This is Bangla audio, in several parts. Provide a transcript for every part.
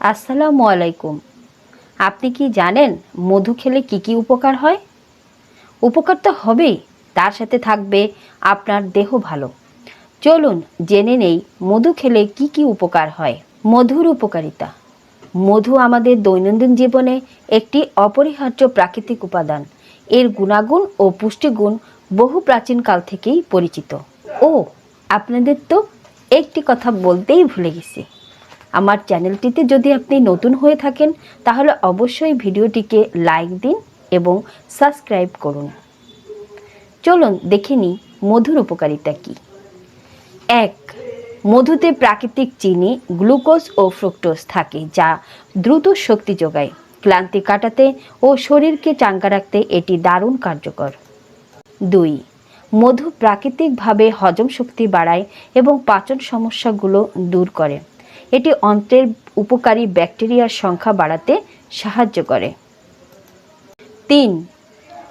আসসালামু আলাইকুম। আপনি কি জানেন মধু খেলে কি কি উপকার হয়? উপকার তো হবেই, তার সাথে থাকবে আপনার দেহ ভালো। চলুন জেনে নেই মধু খেলে কি কি উপকার হয়। মধুর উপকারিতা। মধু আমাদের দৈনন্দিন জীবনে একটি অপরিহার্য প্রাকৃতিক উপাদান। এর গুণাগুণ ও পুষ্টিগুণ বহু প্রাচীনকাল থেকেই পরিচিত। ও, আপনাদের তো একটি কথা বলতেই ভুলে গেছি। আমার চ্যানেলটিতে যদি আপনি নতুন হয়ে থাকেন, তাহলে অবশ্যই ভিডিওটিকে লাইক দিন এবং সাবস্ক্রাইব করুন। চলুন দেখে নিই মধুর উপকারিতা কী। এক, মধুতে প্রাকৃতিক চিনি, গ্লুকোজ ও ফ্রুক্টোজ থাকে যা দ্রুত শক্তি যোগায়, ক্লান্তি কাটাতে ও শরীরকে চাঙ্গা রাখতে এটি দারুণ কার্যকর। দুই, মধু প্রাকৃতিকভাবে হজম শক্তি বাড়ায় এবং পাচন সমস্যাগুলো দূর করে। এটি অন্ত্রের উপকারী ব্যাকটেরিয়ার সংখ্যা বাড়াতে সাহায্য করে। তিন,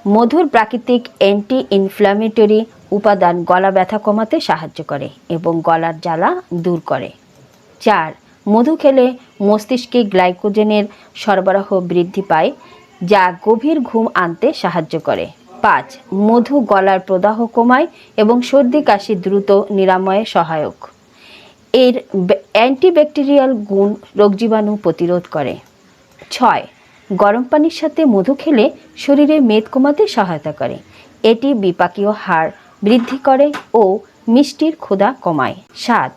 মধুর প্রাকৃতিক অ্যান্টি ইনফ্ল্যামেটরি উপাদান গলা ব্যথা কমাতে সাহায্য করে এবং গলার জ্বালা দূর করে। চার, মধু খেলে মস্তিষ্কে গ্লাইকোজেনের সরবরাহ বৃদ্ধি পায়, যা গভীর ঘুম আনতে সাহায্য করে। পাঁচ, মধু গলার প্রদাহ কমায় এবং সর্দি কাশি দ্রুত নিরাময়ে সহায়ক। এর ব্য- অ্যান্টিব্যাকটেরিয়াল গুণ রোগজীবাণু প্রতিরোধ করে। ছয়, গরম পানির সাথে মধু খেলে শরীরে মেদ কমাতে সহায়তা করে। এটি বিপাকীয় হাড় বৃদ্ধি করে ও মিষ্টির ক্ষুধা কমায়। সাত,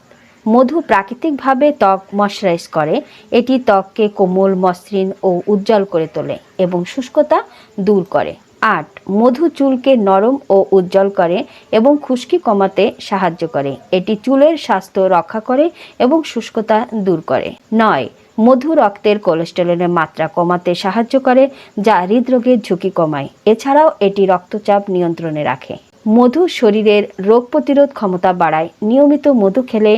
মধু প্রাকৃতিকভাবে ত্বক ময়শ্চারাইজ করে। এটি ত্বককে কোমল, মসৃণ ও উজ্জ্বল করে তোলে এবং শুষ্কতা দূর করে। আট, মধু চুলকে নরম ও উজ্জ্বল করে এবং খুশকি কমাতে সাহায্য করে। এটি চুলের স্বাস্থ্য রক্ষা করে এবং শুষ্কতা দূর করে। নয়, মধু রক্তের কোলেস্টেরলের মাত্রা কমাতে সাহায্য করে, যা হৃদরোগের ঝুঁকি কমায়। এছাড়াও এটি রক্তচাপ নিয়ন্ত্রণে রাখে। মধু শরীরের রোগ প্রতিরোধ ক্ষমতা বাড়ায়। নিয়মিত মধু খেলে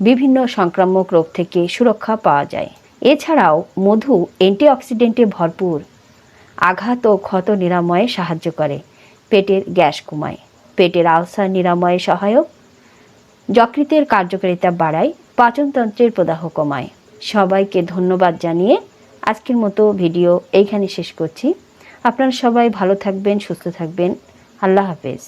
বিভিন্ন সংক্রামক রোগ থেকে সুরক্ষা পাওয়া যায়। এছাড়াও মধু অ্যান্টিঅক্সিডেন্টে ভরপুর। আঘাত ও ক্ষত নিরাময়ে সাহায্য করে। পেটের গ্যাস কমায়। পেটের আলসার নিরাময়ে সহায়ক। যকৃতের কার্যকারিতা বাড়ায়। পাচনতন্ত্রের প্রদাহ কমায়। সবাইকে ধন্যবাদ জানিয়ে আজকের মতো ভিডিও এইখানে শেষ করছি। আপনারা সবাই ভালো থাকবেন, সুস্থ থাকবেন। আল্লাহ হাফেজ।